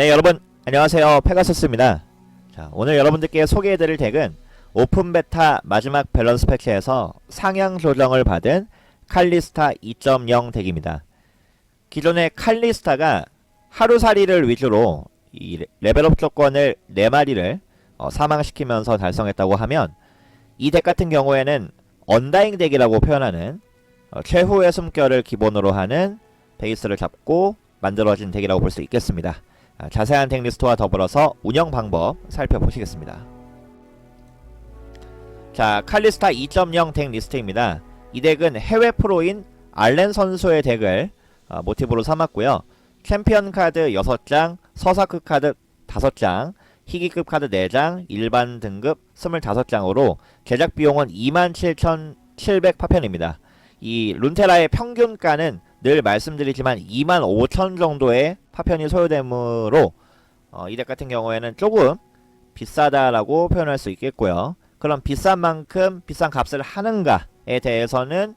네 여러분. 안녕하세요. 페가서스입니다. 자 오늘 여러분들께 소개해드릴 덱은 오픈 베타 마지막 밸런스 패치에서 상향 조정을 받은 칼리스타 2.0 덱입니다. 기존의 칼리스타가 하루살이를 위주로 이 레- 레벨업 조건을 4마리를 어, 사망시키면서 달성했다고 하면 이 덱 같은 경우에는 언다잉 덱이라고 표현하는 어, 최후의 숨결을 기본으로 하는 베이스를 잡고 만들어진 덱이라고 볼 수 있겠습니다. 아, 자세한 덱 리스트와 더불어서 운영 방법 살펴보시겠습니다. 자, 칼리스타 2.0 덱 리스트입니다. 이 덱은 해외 프로인 알렌 선수의 덱을 어, 모티브로 삼았고요. 챔피언 카드 6장, 서사크 카드 5장, 희귀급 카드 4장, 일반 등급 25장으로 제작 비용은 27,700 파편입니다. 이 룬테라의 평균가는 늘 말씀드리지만 2만 5천 정도의 파편이 소요되므로 어, 이덱 같은 경우에는 조금 비싸다라고 표현할 수 있겠고요. 그럼 비싼 만큼 비싼 값을 하는가에 대해서는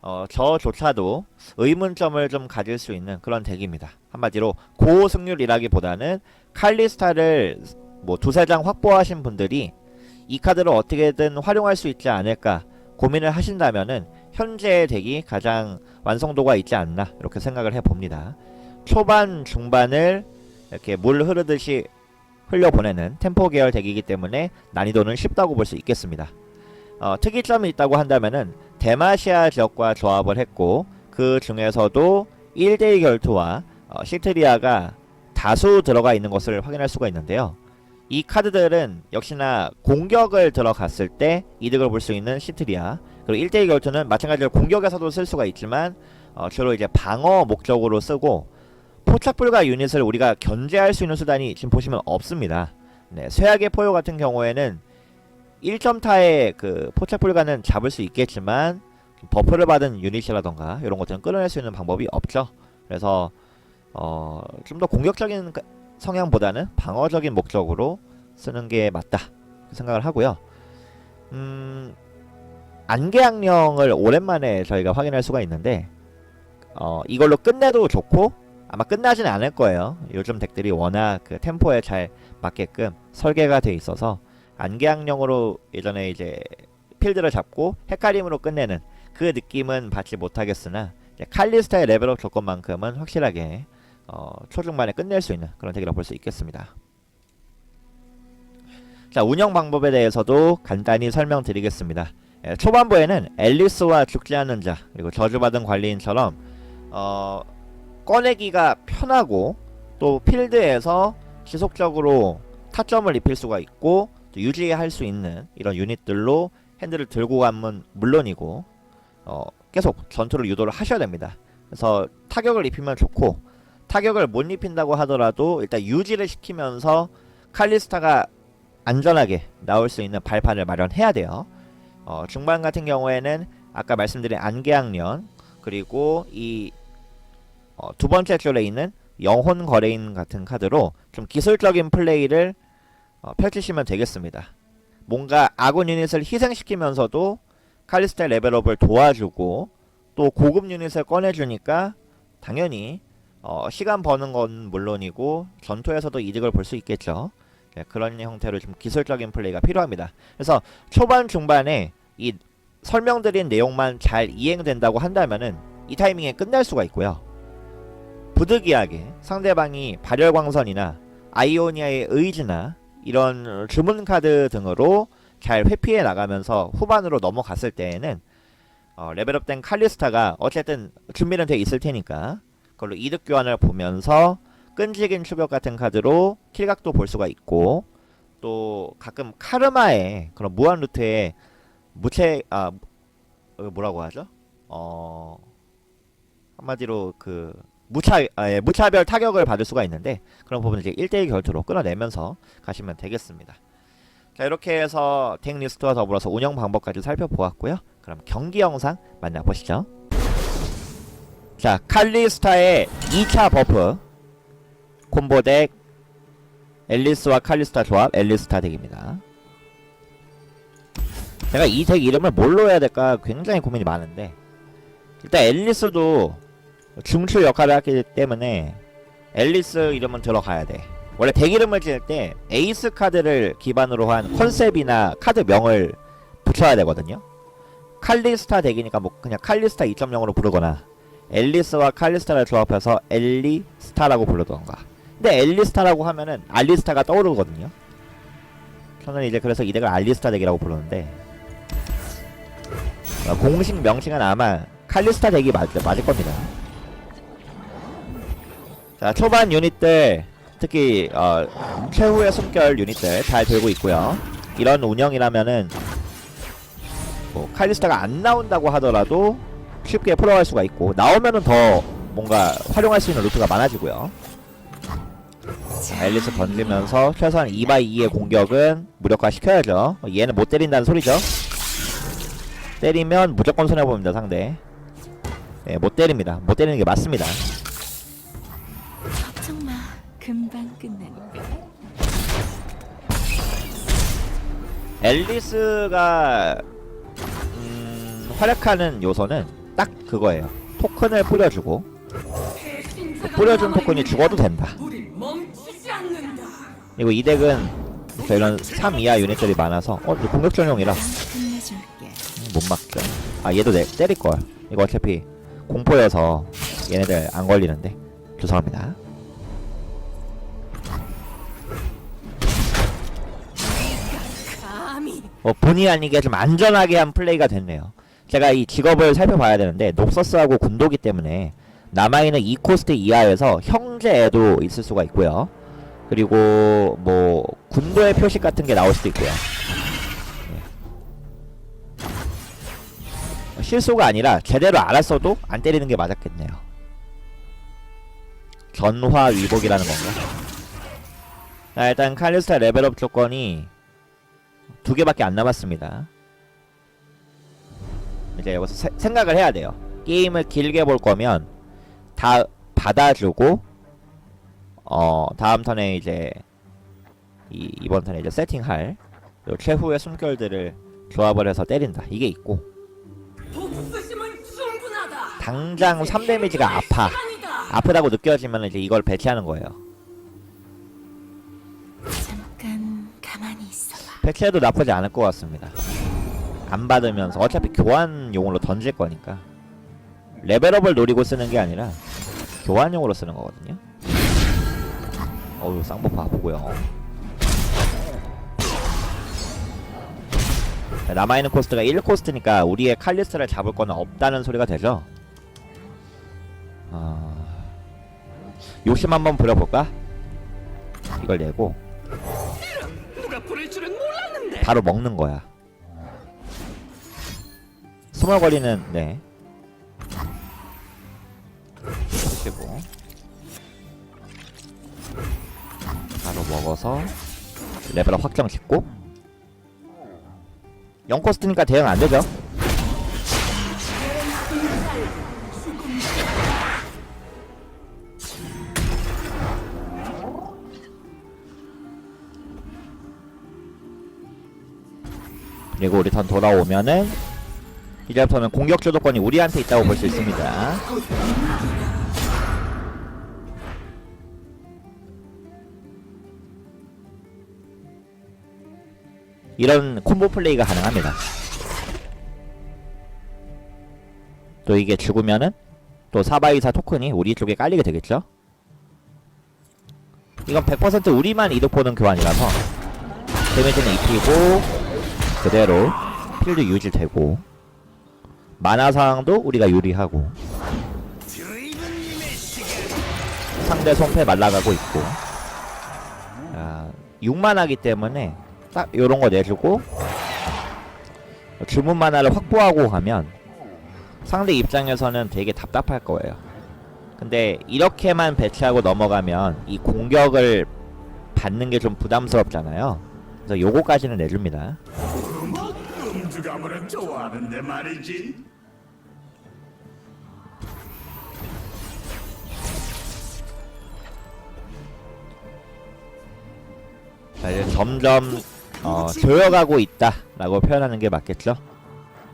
어, 저조차도 의문점을 좀 가질 수 있는 그런 덱입니다. 한마디로 고승률이라기보다는 칼리스타를 뭐 두세 장 확보하신 분들이 이 카드를 어떻게든 활용할 수 있지 않을까 고민을 하신다면은 현재의 덱이 가장 완성도가 있지 않나 이렇게 생각을 해봅니다. 초반 중반을 이렇게 물 흐르듯이 흘려보내는 템포 계열 덱이기 때문에 난이도는 쉽다고 볼 수 있겠습니다. 어, 특이점이 있다고 한다면은 대마시아 지역과 조합을 했고 그 중에서도 1대2 결투와 어, 시트리아가 다수 들어가 있는 것을 확인할 수가 있는데요. 이 카드들은 역시나 공격을 들어갔을 때 이득을 볼 수 있는 시트리아 그리고 1대2 결투는 마찬가지로 공격에서도 쓸 수가 있지만 어, 주로 이제 방어 목적으로 쓰고 포착 불가 유닛을 우리가 견제할 수 있는 수단이 지금 보시면 없습니다. 네, 쇠약의 포효 같은 경우에는 1점타의 그 포착 불가는 잡을 수 있겠지만 버프를 받은 유닛이라던가 이런 것들은 끌어낼 수 있는 방법이 없죠. 그래서 어, 좀 더 공격적인 그 성향보다는 방어적인 목적으로 쓰는 게 맞다 생각을 하고요. 음, 안개악령을 오랜만에 저희가 확인할 수가 있는데 어, 이걸로 끝내도 좋고 아마 끝나지는 않을 거예요. 요즘 덱들이 워낙 그 템포에 잘 맞게끔 설계가 돼 있어서 안개악령으로 예전에 이제 필드를 잡고 헷갈림으로 끝내는 그 느낌은 받지 못하겠으나 칼리스타의 레벨업 조건만큼은 확실하게 어, 초중반에 끝낼 수 있는 그런 덱이라고 볼 수 있겠습니다. 자 운영 방법에 대해서도 간단히 설명드리겠습니다. 예, 초반부에는 앨리스와 죽지 않는 자 그리고 저주받은 관리인처럼 어, 꺼내기가 편하고 또 필드에서 지속적으로 타점을 입힐 수가 있고 또 유지할 수 있는 이런 유닛들로 핸들을 들고 가면 물론이고 어, 계속 전투를 유도를 하셔야 됩니다. 그래서 타격을 입히면 좋고 타격을 못 입힌다고 하더라도 일단 유지를 시키면서 칼리스타가 안전하게 나올 수 있는 발판을 마련해야 돼요. 어, 중반 같은 경우에는 아까 말씀드린 안개학년 그리고 이 어, 두 번째 줄에 있는 영혼 거래인 같은 카드로 좀 기술적인 플레이를 어, 펼치시면 되겠습니다. 뭔가 아군 유닛을 희생시키면서도 칼리스타 레벨업을 도와주고 또 고급 유닛을 꺼내주니까 당연히 어, 시간 버는 건 물론이고 전투에서도 이득을 볼 수 있겠죠. 네, 그런 형태로 좀 기술적인 플레이가 필요합니다. 그래서 초반 중반에 이 설명드린 내용만 잘 이행된다고 한다면은 이 타이밍에 끝날 수가 있고요. 부득이하게 상대방이 발열광선이나 아이오니아의 의지나 이런 주문 카드 등으로 잘 회피해 나가면서 후반으로 넘어갔을 때에는 어, 레벨업된 칼리스타가 어쨌든 준비는 돼 있을 테니까 그걸로 이득 교환을 보면서 끈질긴 추격 같은 카드로 킬각도 볼 수가 있고 또 가끔 카르마의 그런 무한 루트에 무채 아 어, 뭐라고 하죠? 어 한마디로 그 무차 아, 예, 무차별 타격을 받을 수가 있는데 그런 부분을 이제 1대1 결투로 끊어내면서 가시면 되겠습니다. 자 이렇게 해서 덱 리스트와 더불어서 운영 방법까지 살펴보았고요. 그럼 경기 영상 만나보시죠. 자 칼리스타의 2차 버프 콤보 덱 앨리스와 칼리스타 조합 앨리스타 덱입니다. 제가 이 덱 이름을 뭘로 해야 될까 굉장히 고민이 많은데 일단 앨리스도 중추 역할을 하기 때문에 앨리스 이름은 들어가야 돼. 원래 덱 이름을 지을 때 에이스 카드를 기반으로 한 컨셉이나 카드 명을 붙여야 되거든요. 칼리스타 덱이니까 뭐 그냥 칼리스타 2.0으로 부르거나 앨리스와 칼리스타를 조합해서 엘리스타라고 부르던가. 근데 엘리스타라고 하면은 알리스타가 떠오르거든요. 저는 이제 그래서 이 덱을 알리스타 덱이라고 부르는데 어, 공식 명칭은 아마 칼리스타 덱이 맞, 맞을 겁니다. 자 초반 유닛들 특히 어, 최후의 숨결 유닛들 잘 들고 있고요. 이런 운영이라면은 뭐 칼리스타가 안 나온다고 하더라도 쉽게 풀어갈 수가 있고 나오면은 더 뭔가 활용할 수 있는 루트가 많아지고요. 자, 앨리스 던지면서 최소한 2x2의 공격은 무력화 시켜야죠. 어, 얘는 못 때린다는 소리죠. 때리면 무조건 손해봅니다 상대. 네, 못 때립니다. 못 때리는 게 맞습니다. 앨리스가 음, 활약하는 요소는 딱 그거예요. 토큰을 뿌려주고 뿌려준 토큰이 죽어도 된다. 그리고 이 덱은 저 이런 3 이하 유닛들이 많아서 어 공격 전용이라. 음, 못 막죠. 아 얘도 내 때릴 걸. 이거 어차피 공포여서 얘네들 안 걸리는데 죄송합니다. 어, 본의 아니게 좀 안전하게 한 플레이가 됐네요. 제가 이 직업을 살펴봐야 되는데 녹서스하고 군도기 때문에 남아있는 2코스트 이하에서 형제애도 있을 수가 있고요. 그리고 뭐 군도의 표식 같은 게 나올 수도 있고요. 예. 실수가 아니라 제대로 알았어도 안 때리는 게 맞았겠네요. 전화 위복이라는 건가? 자, 일단 칼리스타 레벨업 조건이 두 개밖에 안 남았습니다. 이제 여기서 세- 생각을 해야 돼요. 게임을 길게 볼 거면 다 받아주고 어 다음 턴에 이제 이 이번 턴에 이제 세팅할 요 최후의 숨결들을 조합을 해서 때린다. 이게 있고. 당장 3 데미지가 아파. 시간이다. 아프다고 느껴지면 이제 이걸 배치하는 거예요. 배치해도 나쁘지 않을 것 같습니다. 안 받으면서 어차피 교환용으로 던질 거니까 레벨업을 노리고 쓰는 게 아니라 교환용으로 쓰는 거거든요. 어우 쌍보파 아프고요. 자, 남아있는 코스트가 1코스트니까 우리의 칼리스를 잡을 거는 없다는 소리가 되죠. 아... 욕심 한번 부려볼까? 이걸 내고 바로 먹는 거야. 스멀거리는 네. 보시고 바로 먹어서 레벨업 확정 짓고 0코스트니까 대응 안 되죠. 그리고 우리 턴 돌아오면은 이제부터는 공격 주도권이 우리한테 있다고 볼 수 있습니다. 이런 콤보 플레이가 가능합니다. 또 이게 죽으면은 또 사바이사 토큰이 우리 쪽에 깔리게 되겠죠? 이건 100% 우리만 이득 보는 교환이라서 데미지는 입히고 그대로 필드 유지되고 만화 상황도 우리가 유리하고 상대 손패 말라가고 있고. 아, 6만화기 때문에 딱 요런 거 내주고 주문 만화를 확보하고 가면 상대 입장에서는 되게 답답할 거예요. 근데 이렇게만 배치하고 넘어가면 이 공격을 받는 게 좀 부담스럽잖아요. 그래서 요거까지는 내줍니다 음주가물은 좋아하는데 말이지. 자, 이제 점점 어, 조여가고 있다라고 표현하는 게 맞겠죠?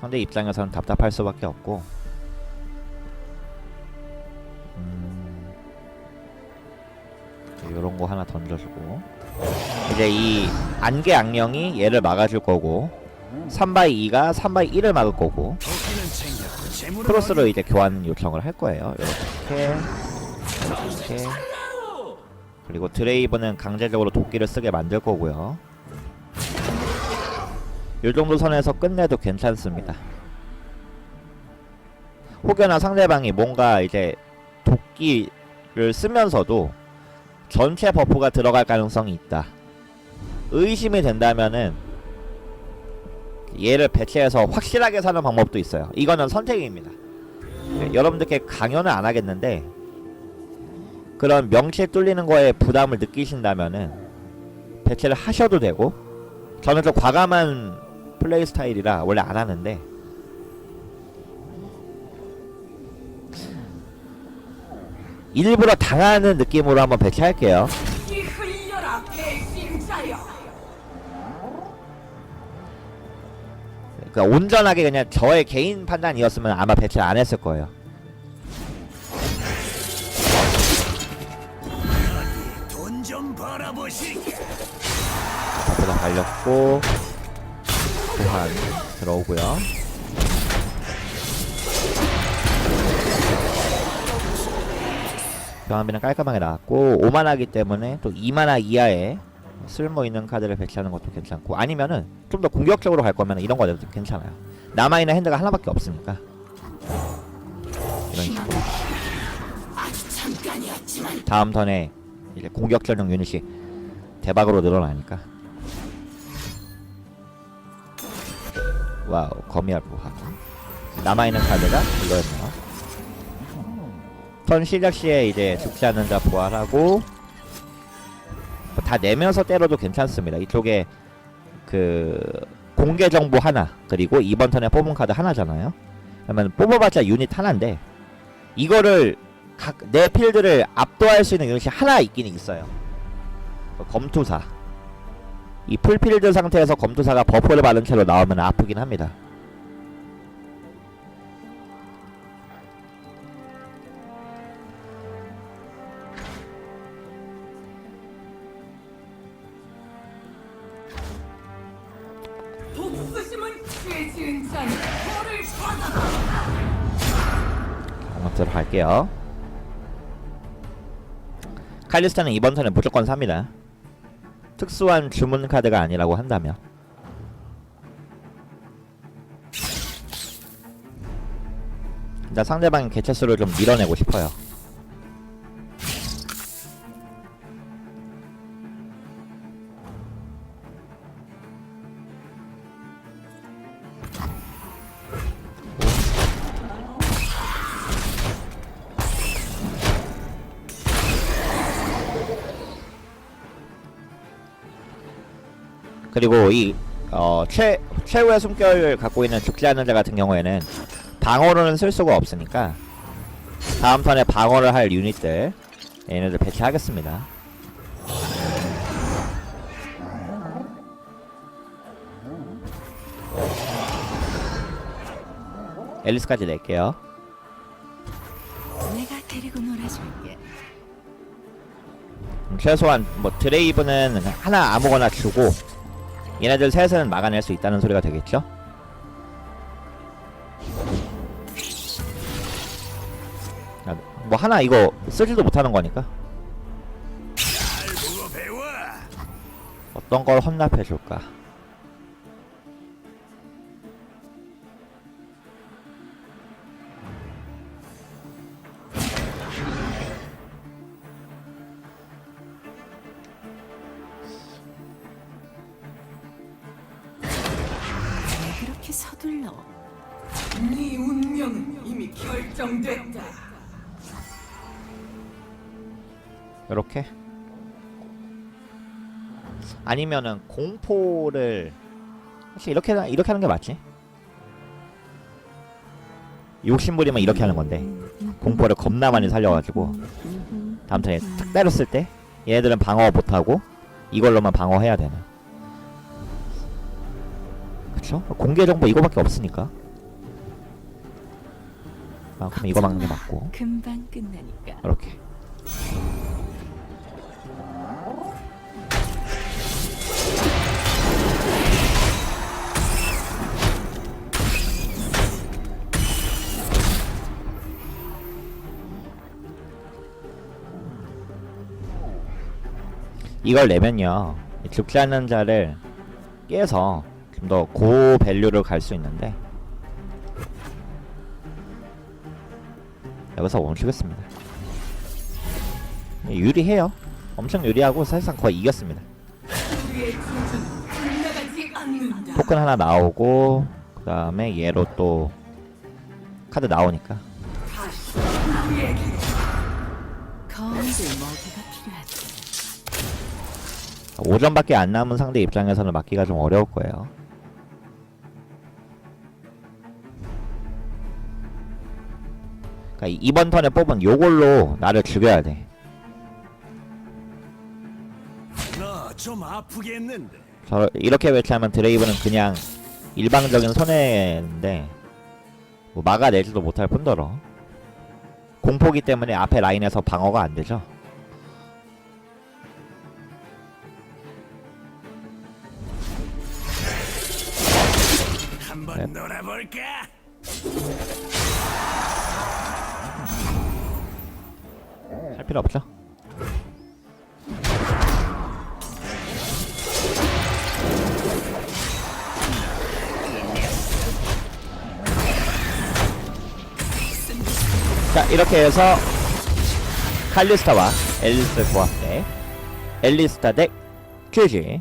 상대 입장에서는 답답할 수밖에 없고 음, 이런 거 하나 던져주고 이제 이 안개 악령이 얘를 막아줄 거고 3x2가 3x1을 막을 거고 크로스로 이제 교환 요청을 할 거예요. 이렇게 이렇게 그리고 드레이브는 강제적으로 도끼를 쓰게 만들 거고요. 이 정도 선에서 끝내도 괜찮습니다. 혹여나 상대방이 뭔가 이제 도끼를 쓰면서도 전체 버프가 들어갈 가능성이 있다. 의심이 된다면은 얘를 배치해서 확실하게 사는 방법도 있어요. 이거는 선택입니다. 네, 여러분들께 강요는 안 하겠는데 그런 명치에 뚫리는 거에 부담을 느끼신다면은 배치를 하셔도 되고 저는 좀 과감한 플레이 스타일이라 원래 안 하는데 일부러 당하는 느낌으로 한번 배치할게요. 그러니까 온전하게 그냥 저의 개인 판단이었으면 아마 배치를 안 했을 거예요. 버프가 달렸고 교환 들어오고요. 교환비는 깔끔하게 나왔고 5만화기 때문에 또 2만화 이하의 쓸모 있는 카드를 배치하는 것도 괜찮고 아니면은 좀 더 공격적으로 갈 거면 이런 거 내도 괜찮아요. 남아 있는 핸드가 하나밖에 없으니까. 이런 식으로. 다음 턴에 이제 공격 전용 유닛이 대박으로 늘어나니까. 와우 거미알 부하 남아 있는 카드가 이거였네요. 턴 시작 시에 이제 죽지 않는 자뭐 다 내면서 때려도 괜찮습니다. 이쪽에 그 공개 정보 하나 그리고 이번 턴에 뽑은 카드 하나잖아요. 그러면 뽑아봤자 유닛 하나인데 이거를 각 내 필드를 압도할 수 있는 유닛이 하나 있긴 있어요. 그 검투사. 이 풀필드 상태에서 검투사가 버프를 받은 채로 나오면 아프긴 합니다. 갈게요. 칼리스타는 이번 턴에 무조건 삽니다. 특수한 주문 카드가 아니라고 한다면. 일단 상대방의 개체 수를 좀 밀어내고 싶어요. 그리고 이 어, 최, 최후의 숨결을 갖고 있는 죽지 않는 자 같은 경우에는 방어로는 쓸 수가 없으니까 다음 턴에 방어를 할 유닛들 얘네들 배치하겠습니다. 앨리스까지 낼게요. 최소한 뭐 드레이브는 하나 아무거나 주고 얘네들 셋은 막아낼 수 있다는 소리가 되겠죠? 아, 뭐 하나 이거 쓰지도 못하는 거니까. 어떤 걸 헌납해 줄까? 왜 그렇게 서둘러? 네 운명은 이미 결정됐다. 이렇게 아니면은 공포를 혹시 이렇게 이렇게 하는 게 맞지? 욕심부리면 이렇게 하는 건데 공포를 겁나 많이 살려가지고 다음 턴에 탁 때렸을 때 얘네들은 방어 못하고 이걸로만 방어해야 되는 그쵸? 공개 정보 이거밖에 없으니까 아 그럼 이거 막는 게 맞고 금방 끝나니까. 이렇게 이걸 내면요 이 죽지 않는 자를 깨서 좀 더 고 밸류를 갈 수 있는데 여기서 멈추겠습니다 예, 유리해요 엄청 유리하고 사실상 거의 이겼습니다. 토큰 하나 나오고 그 다음에 얘로 또 카드 나오니까 다시 우리에게 거미줄 먹이가 필요하지. 5점밖에 안 남은 상대 입장에서는 맞기가 좀 어려울 거예요 그러니까 이- 이번 턴에 뽑은 요걸로 나를 죽여야 돼너좀 아프겠는데. 저 이렇게 외치하면 드레이브는 그냥 일방적인 손해인데 뭐 막아내지도 못할 뿐더러 공포기 때문에 앞에 라인에서 방어가 안 되죠. 한번 네. 놀아볼까? 필요 없죠. 자 이렇게 해서 칼리스타와 앨리스 조합 대 앨리스타 덱 GG